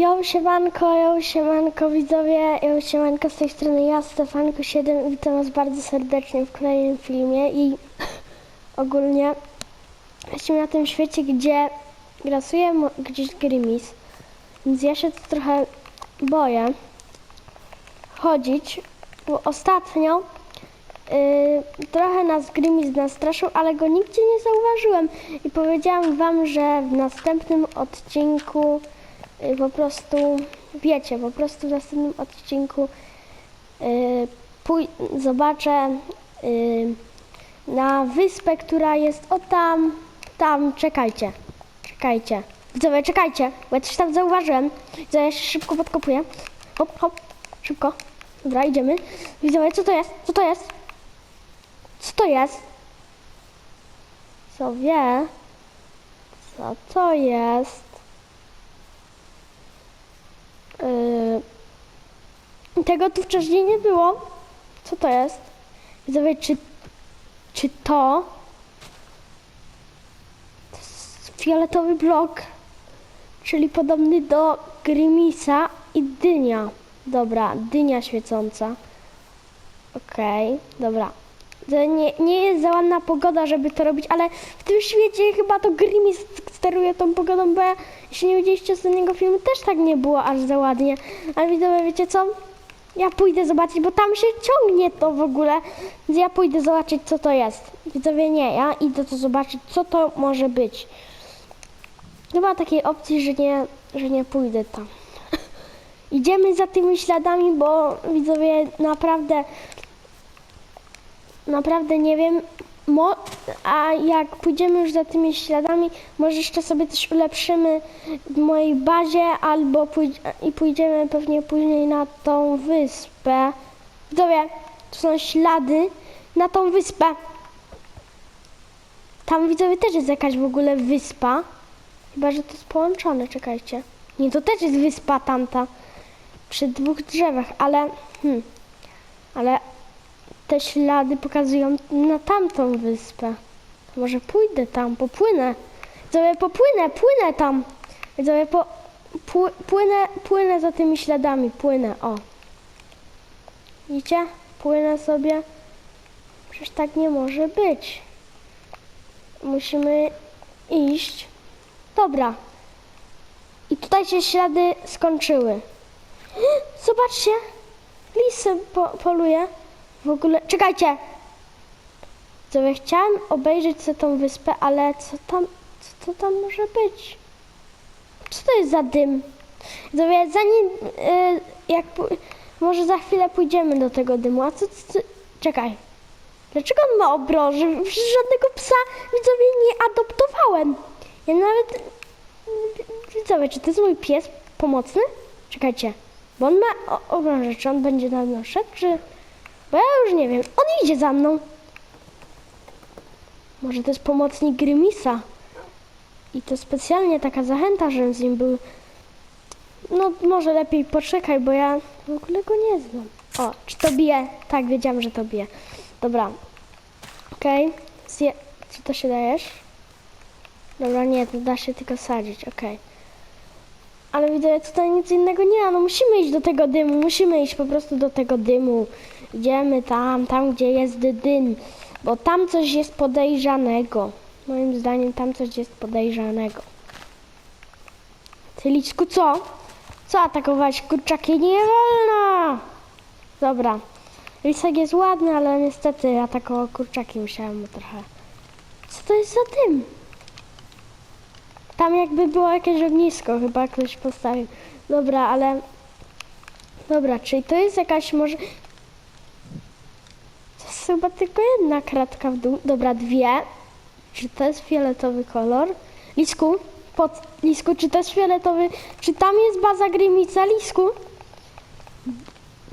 Jo, siemanko, jo, siemanko widzowie, jo, siemanko z tej strony ja, Stefanko7 witam was bardzo serdecznie w kolejnym filmie i ogólnie jesteśmy na tym świecie, gdzie grasuje gdzieś Grimis, więc ja się trochę boję chodzić, bo ostatnio yy, trochę nas Grimis nastraszył, ale go nigdzie nie zauważyłem i powiedziałam wam, że w następnym odcinku po prostu, wiecie, po prostu w następnym odcinku y, zobaczę y, na wyspę, która jest o tam, tam, czekajcie, czekajcie. Widzowie, czekajcie, bo ja coś tam zauważyłem. Ja się szybko podkopuję. Hop, hop, szybko. Dobra, idziemy. Widzowie, co to jest? Co to jest? Co to jest? Co wie? Co to jest? Yy, tego tu wcześniej nie było. Co to jest? Widzowie, czy, czy to? Jest fioletowy blok, czyli podobny do Grimisa i dynia. Dobra, dynia świecąca. Okej, dobra. To nie, nie jest za ładna pogoda, żeby to robić, ale w tym świecie chyba to Grimis steruje tą pogodą, bo ja, jeśli nie widzieliście ostatniego filmu, też tak nie było aż za ładnie. Ale widzowie, wiecie co? Ja pójdę zobaczyć, bo tam się ciągnie to w ogóle, więc ja pójdę zobaczyć, co to jest. Widzowie, nie, ja idę to zobaczyć, co to może być. Nie ma takiej opcji, że nie, że nie pójdę tam. Idziemy za tymi śladami, bo widzowie, naprawdę naprawdę nie wiem. Mo- a jak pójdziemy już za tymi śladami, może jeszcze sobie coś ulepszymy w mojej bazie, albo i pójdziemy pewnie później na tą wyspę. Widzowie, tu są ślady na tą wyspę. Tam widzowie też jest jakaś w ogóle wyspa. Chyba, że to jest połączone, czekajcie. Nie, to też jest wyspa tamta. Przy dwóch drzewach, ale... Hmm, ale te ślady pokazują na tamtą wyspę. Może pójdę tam, popłynę. Sobie popłynę, płynę tam. Sobie po, pły, płynę, płynę za tymi śladami, płynę, o. Widzicie? Płynę sobie. Przecież tak nie może być. Musimy iść. Dobra. I tutaj się ślady skończyły. Zobaczcie. Lisy po, poluje. W ogóle, czekajcie! Co ja chciałam obejrzeć tą wyspę, ale co tam, co to tam może być? Co to jest za dym? Zowie, zanim, y, jak, może za chwilę pójdziemy do tego dymu, a co, co, czekaj. Dlaczego on ma obroży? Przecież żadnego psa, widzowie, nie adoptowałem. Ja nawet, widzowie, czy to jest mój pies pomocny? Czekajcie, bo on ma obroże, czy on będzie na mną szedł, czy... Bo ja już nie wiem. On idzie za mną. Może to jest pomocnik Grimisa. I to specjalnie taka zachęta, żebym z nim był. No, może lepiej poczekaj, bo ja w ogóle go nie znam. O, czy to bije? Tak, wiedziałam, że to bije. Dobra. Okej. Zje... Czy to się dajesz? Dobra, nie, to da się tylko sadzić, okej. Ale widzę, tutaj nic innego nie ma. No musimy iść do tego dymu, musimy iść po prostu do tego dymu. Idziemy tam, tam gdzie jest dym, bo tam coś jest podejrzanego. Moim zdaniem tam coś jest podejrzanego. Ty Liczku, co? Co atakować? Kurczaki nie wolno! Dobra. Lisek jest ładny, ale niestety atakował kurczaki. Musiałem mu trochę... Co to jest za dym? Tam jakby było jakieś ognisko, chyba ktoś postawił. Dobra, ale... Dobra, czyli to jest jakaś może... Chyba tylko jedna kratka w dół. Dobra, dwie. Czy to jest fioletowy kolor? Lisku, pod... Lisku, czy to jest fioletowy... Czy tam jest baza Grimica, Lisku?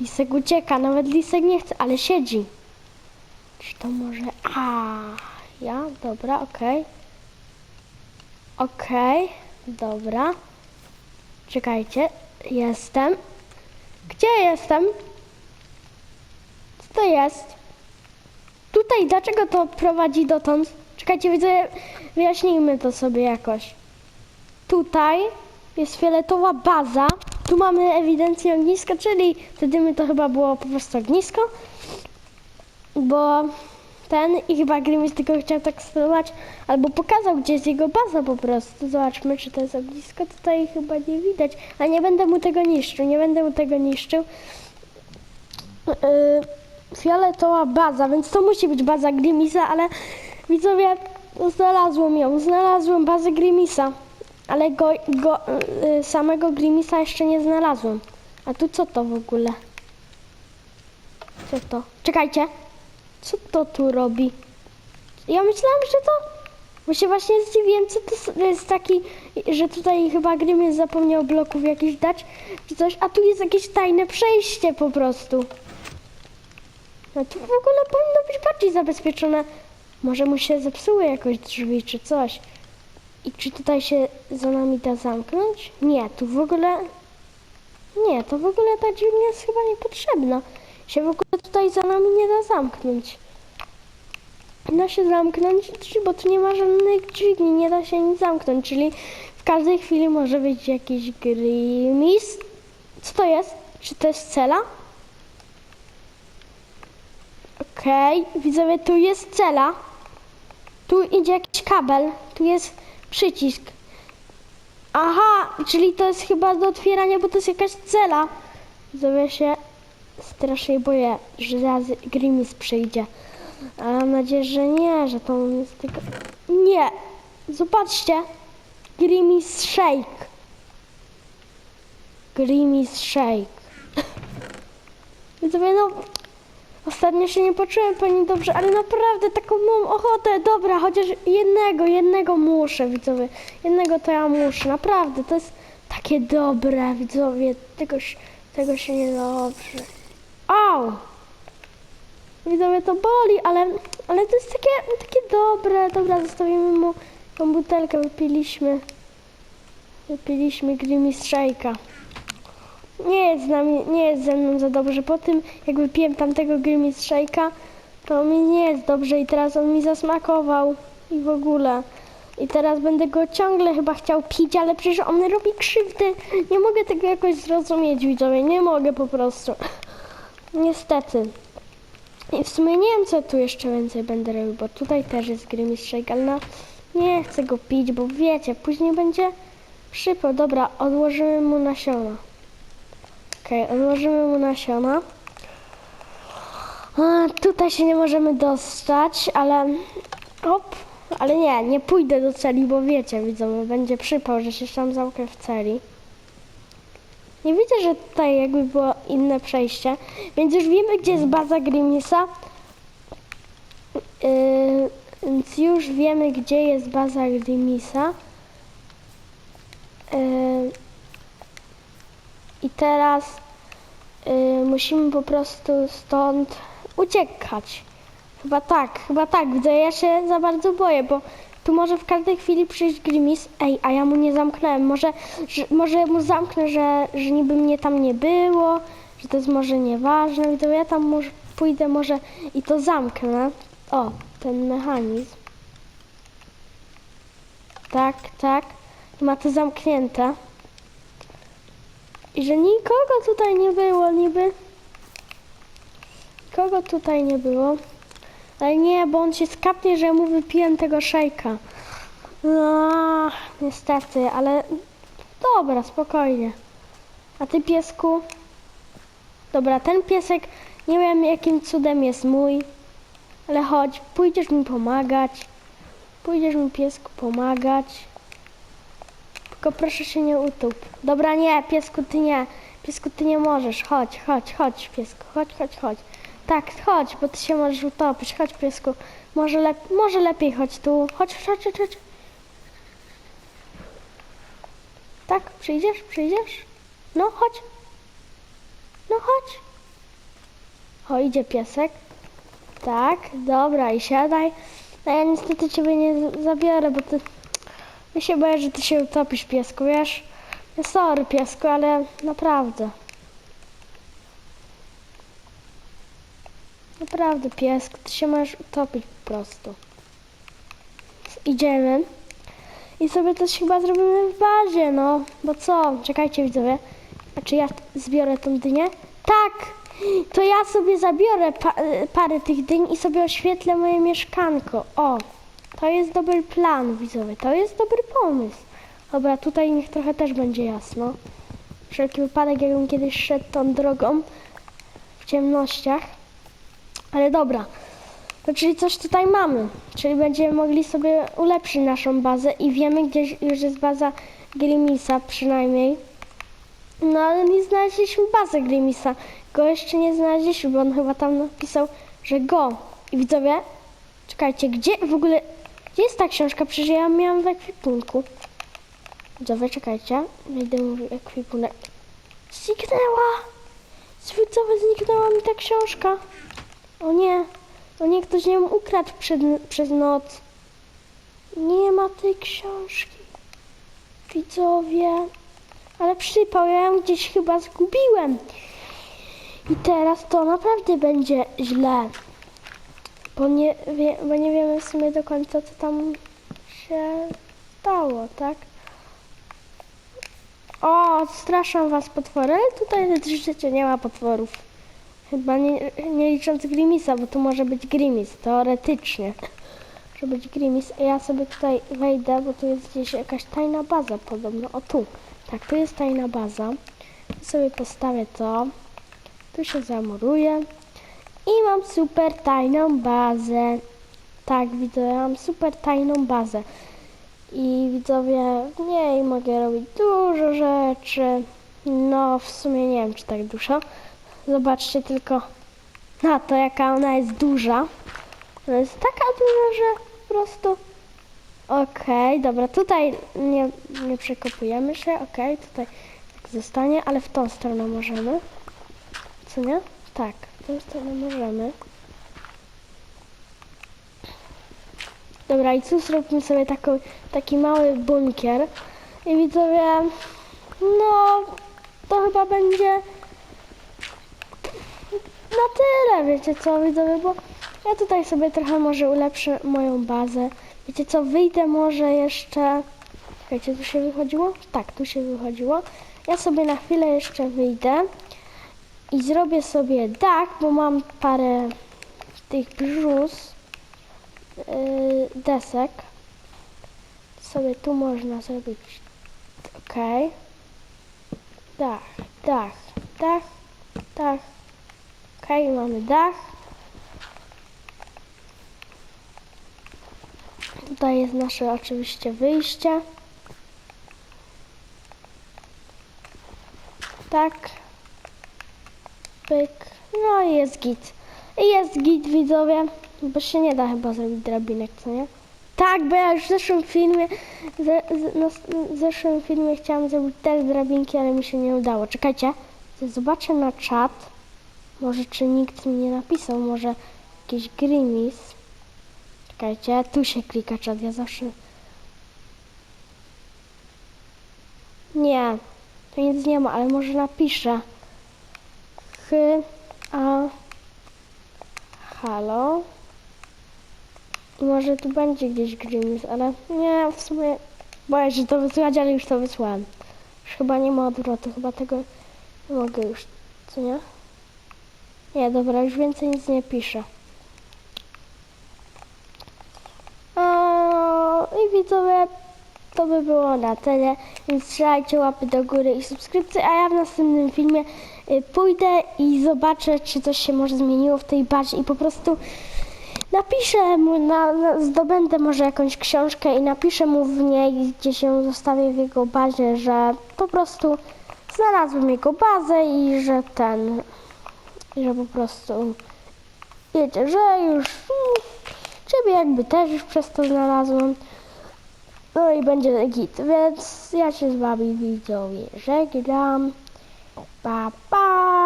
Lisek ucieka, nawet Lisek nie chce, ale siedzi. Czy to może... A, ja? Dobra, okej. Okej, dobra. Czekajcie, jestem. Gdzie jestem? Co to jest? Tutaj, dlaczego to prowadzi dotąd? Czekajcie, widzę, wyjaśnijmy to sobie jakoś. Tutaj jest fioletowa baza. Tu mamy ewidencję ogniska, czyli wtedy my to chyba było po prostu ognisko. Bo ten i chyba Grimis tylko chciał tak spróbować, albo pokazał, gdzie jest jego baza po prostu. Zobaczmy, czy to jest ognisko. Tutaj chyba nie widać, a nie będę mu tego niszczył, nie będę mu tego niszczył. Yy, fioletowa baza, więc to musi być baza Grimisa, ale widzowie, znalazłem ją, znalazłem bazę Grimisa, ale go, go, yy, samego Grimisa jeszcze nie znalazłem. A tu co to w ogóle? Co to? Czekajcie, co to tu robi? Ja myślałam, że to... Bo się właśnie zdziwiłem, co to jest taki, że tutaj chyba Grimis zapomniał bloków jakichś dać, czy coś, a tu jest jakieś tajne przejście po prostu. No tu w ogóle powinno być bardziej zabezpieczone. Może mu się zepsuły jakoś drzwi czy coś. I czy tutaj się za nami da zamknąć? Nie, tu w ogóle... Nie, to w ogóle ta dźwignia jest chyba niepotrzebna. Się w ogóle tutaj za nami nie da zamknąć. Da się zamknąć bo tu nie ma żadnych dźwigni, nie da się nic zamknąć, czyli w każdej chwili może być jakiś grimis. Co to jest? Czy to jest cela? Okej, widzowie, tu jest cela. Tu idzie jakiś kabel, tu jest przycisk. Aha, czyli to jest chyba do otwierania, bo to jest jakaś cela. Widzowie się strasznie boję, że zaraz Grimis przyjdzie. Ale mam nadzieję, że nie, że to jest tylko... Nie! Zobaczcie! Grimis Shake. Grimis Shake. Widzowie, no... Ostatnio się nie poczułem pani dobrze, ale naprawdę taką mam ochotę. Dobra, chociaż jednego, jednego muszę, widzowie. Jednego to ja muszę, naprawdę. To jest takie dobre, widzowie. Tego, tego się nie dobrze. Au! Widzowie, to boli, ale, ale to jest takie, takie dobre. Dobra, zostawimy mu tą butelkę, wypiliśmy. Wypiliśmy Grimis Shake'a. Nie jest z nami, nie jest ze mną za dobrze. Po tym, jak wypiłem tamtego Shake'a, to mi nie jest dobrze i teraz on mi zasmakował i w ogóle. I teraz będę go ciągle chyba chciał pić, ale przecież on robi krzywdy. Nie mogę tego jakoś zrozumieć, widzowie. Nie mogę po prostu. Niestety. I w sumie nie wiem, co tu jeszcze więcej będę robił, bo tutaj też jest Shake, ale no, nie chcę go pić, bo wiecie, później będzie przypał. Dobra, odłożymy mu nasiona. Okej, odłożymy mu nasiona. A, tutaj się nie możemy dostać, ale... Hop, ale nie, nie pójdę do celi, bo wiecie, widzą, będzie przypał, że się tam zamknę w celi. Nie widzę, że tutaj jakby było inne przejście, więc już wiemy, gdzie jest baza Grimisa. Yy, więc już wiemy, gdzie jest baza Grimisa. Yy, I teraz yy, musimy po prostu stąd uciekać. Chyba tak, chyba tak. Widzę, ja się za bardzo boję, bo tu może w każdej chwili przyjść Grimis. Ej, a ja mu nie zamknąłem. Może, że, może mu zamknę, że, że niby mnie tam nie było, że to jest może nieważne. To ja tam może pójdę może i to zamknę. O, ten mechanizm. Tak, tak. Ma to zamknięte. I że nikogo tutaj nie było niby. Nikogo tutaj nie było. Ale nie, bo on się skapnie, że mu wypiłem tego szejka. No, niestety, ale dobra, spokojnie. A ty piesku? Dobra, ten piesek nie wiem jakim cudem jest mój, ale chodź, pójdziesz mi pomagać. Pójdziesz mi piesku pomagać. Tylko proszę się nie utup. Dobra, nie, piesku ty nie. Piesku ty nie możesz. Chodź, chodź, chodź, piesku. Chodź, chodź, chodź. Tak, chodź, bo ty się możesz utopić. Chodź, piesku. Może, lep może lepiej chodź tu. Chodź, chodź, chodź, chodź. Tak, przyjdziesz, przyjdziesz? No, chodź. No, chodź. O, idzie piesek. Tak, dobra, i siadaj. A ja niestety ciebie nie zabiorę, bo ty... Ja się boję, że ty się utopisz, piesku, wiesz? Sorry, piesku, ale naprawdę. Naprawdę, piesku, ty się możesz utopić po prostu. Idziemy. I sobie coś chyba zrobimy w bazie, no. Bo co? Czekajcie widzowie. A czy ja zbiorę tą dynię? Tak! To ja sobie zabiorę pa parę tych dyń i sobie oświetlę moje mieszkanko. O! To jest dobry plan, widzowie. To jest dobry pomysł. Dobra, tutaj niech trochę też będzie jasno. Wszelki wypadek, jakbym kiedyś szedł tą drogą w ciemnościach. Ale dobra. No, czyli coś tutaj mamy. Czyli będziemy mogli sobie ulepszyć naszą bazę i wiemy, gdzie już jest baza Grimisa przynajmniej. No ale nie znaleźliśmy bazę Grimisa. Go jeszcze nie znaleźliśmy, bo on chyba tam napisał, że go. I widzowie, czekajcie, gdzie w ogóle, gdzie jest ta książka? Przecież ja miałam w ekwipunku. Widzowie, czekajcie, znajdę mój ekwipunek. Zniknęła! Widzowie, zniknęła mi ta książka. O nie, o nie, ktoś ją ukradł przed, przez noc. Nie ma tej książki. Widzowie, ale przypał, ja ją gdzieś chyba zgubiłem. I teraz to naprawdę będzie źle. Bo nie, wie, bo nie wiemy w sumie do końca, co tam się stało, tak? O, straszą was potwory, tutaj życie nie ma potworów. Chyba nie, nie licząc Grimisa, bo tu może być Grimis, teoretycznie. Może być Grimis. Ja sobie tutaj wejdę, bo tu jest gdzieś jakaś tajna baza podobno. O tu. Tak, tu jest tajna baza. Tu sobie postawię to. Tu się zamuruję. I mam super tajną bazę. Tak, widzę, mam super tajną bazę. I widzowie, w niej mogę robić dużo rzeczy. No, w sumie nie wiem, czy tak dużo. Zobaczcie tylko na to, jaka ona jest duża. Ona jest taka duża, że po prostu... Okej, dobra, tutaj nie, nie przekopujemy się, okej, tutaj tak zostanie, ale w tą stronę możemy. Co nie? Tak, tą stronę możemy. Dobra, i tu zróbmy sobie taką, taki mały bunkier. I widzowie, no, to chyba będzie na tyle, wiecie co, widzowie, bo ja tutaj sobie trochę może ulepszę moją bazę. Wiecie co, wyjdę może jeszcze... Czekajcie, tu się wychodziło? Tak, tu się wychodziło. Ja sobie na chwilę jeszcze wyjdę i zrobię sobie dach, bo mam parę tych brzus, yy, desek. Sobie tu można zrobić, ok. Dach, dach, dach, dach. Okej, mamy dach. Tutaj jest nasze oczywiście wyjście. Tak. Pyk. No i jest git. I jest git, widzowie. Bo się nie da chyba zrobić drabinek, co nie? Tak, bo ja już w zeszłym filmie, ze, z, no, w zeszłym filmie chciałam zrobić też drabinki, ale mi się nie udało. Czekajcie, zobaczę na czat. Może czy nikt mi nie napisał, może jakiś grimis. Czekajcie, tu się klika czat, ja zawsze... Nie, to nic nie ma, ale może napiszę. A, halo. Może tu będzie gdzieś grimis, ale nie, w sumie boję się to wysłać, ale już to wysłałem. Już chyba nie ma odwrotu, chyba tego nie mogę już, co nie? Nie, dobra, już więcej nic nie piszę. O, I widzowie, to by było na tyle, więc strzelajcie łapy do góry i subskrypcje, a ja w następnym filmie pójdę i zobaczę, czy coś się może zmieniło w tej bazie i po prostu napiszę mu, na, na, zdobędę może jakąś książkę i napiszę mu w niej, gdzie się zostawię w jego bazie, że po prostu znalazłem jego bazę i że ten, że po prostu wiecie, że już mm, ciebie jakby też już przez to znalazłem. No i będzie git, więc ja się z wami widzowie żegnam. Pa, pa!